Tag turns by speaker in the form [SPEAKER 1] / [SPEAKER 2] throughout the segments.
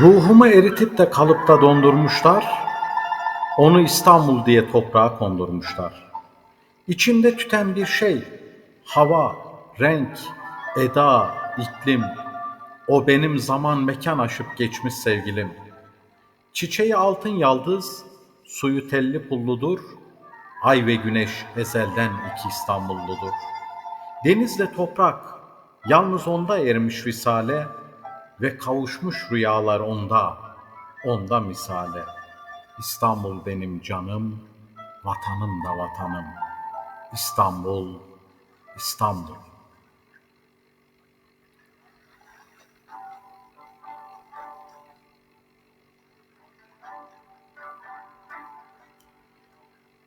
[SPEAKER 1] Ruhumu eritip de kalıpta dondurmuşlar, onu İstanbul diye toprağa kondurmuşlar. İçimde tüten bir şey, hava, renk, eda, iklim, o benim zaman mekan aşıp geçmiş sevgilim. Çiçeği altın yaldız, suyu telli pulludur, ay ve güneş ezelden iki İstanbulludur. Denizle toprak, yalnız onda ermiş visale ve kavuşmuş rüyalar onda, onda misale. İstanbul benim canım, vatanım da vatanım. İstanbul, İstanbul.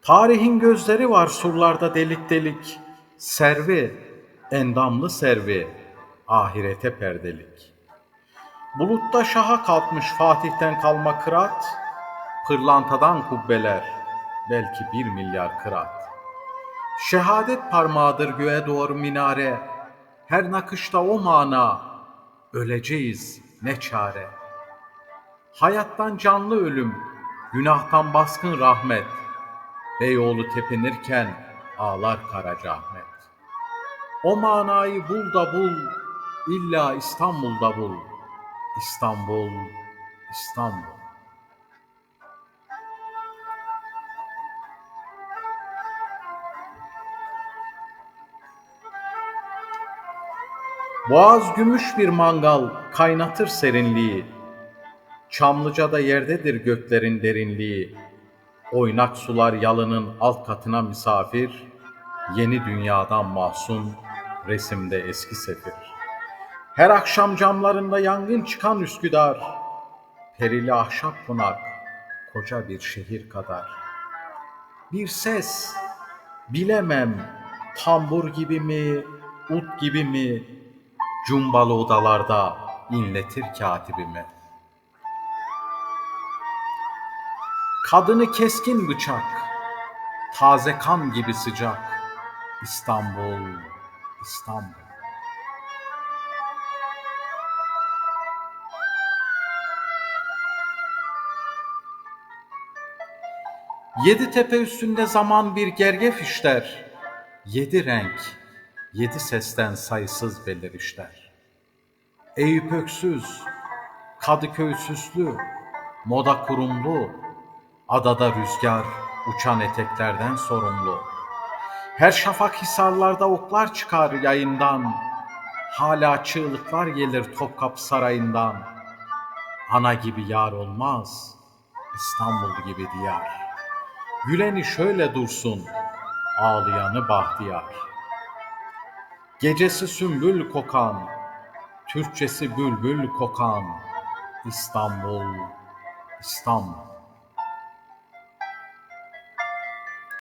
[SPEAKER 1] Tarihin gözleri var surlarda delik delik, servi, endamlı servi, ahirete perdelik. Bulutta şaha kalkmış Fatih'ten kalma kırat, pırlantadan kubbeler, belki bir milyar kırat. Şehadet parmağıdır göğe doğru minare, her nakışta o mana, öleceğiz ne çare. Hayattan canlı ölüm, günahtan baskın rahmet, Beyoğlu tepinirken ağlar Karacaahmet. O manayı bul da bul, illa İstanbul'da bul. İstanbul, İstanbul. Boğaz gümüş bir mangal kaynatır serinliği. Çamlıca'da yerdedir göklerin derinliği. Oynak sular yalının alt katına misafir, yeni dünyadan mahzun, resimde eski sefir. Her akşam camlarında yangın çıkan Üsküdar, perili ahşap konak, koca bir şehir kadar. Bir ses, bilemem, tambur gibi mi, ut gibi mi, cumbalı odalarda inletir katibimi. Kadını keskin bıçak, taze kan gibi sıcak. İstanbul, İstanbul. Yedi tepe üstünde zaman bir gergef işler. Yedi renk, yedi sesten sayısız belirişler. Eyüp öksüz, Kadıköy süslü, moda kurumlu, adada rüzgar uçan eteklerden sorumlu. Her şafak hisarlarda oklar çıkar yayından, hala çığlıklar gelir Topkapı Sarayı'ndan. Ana gibi yar olmaz, İstanbul gibi diyar. Güleni şöyle dursun, ağlayanı bahtiyar. Gecesi sümbül kokan, Türkçesi bülbül kokan, İstanbul, İstanbul.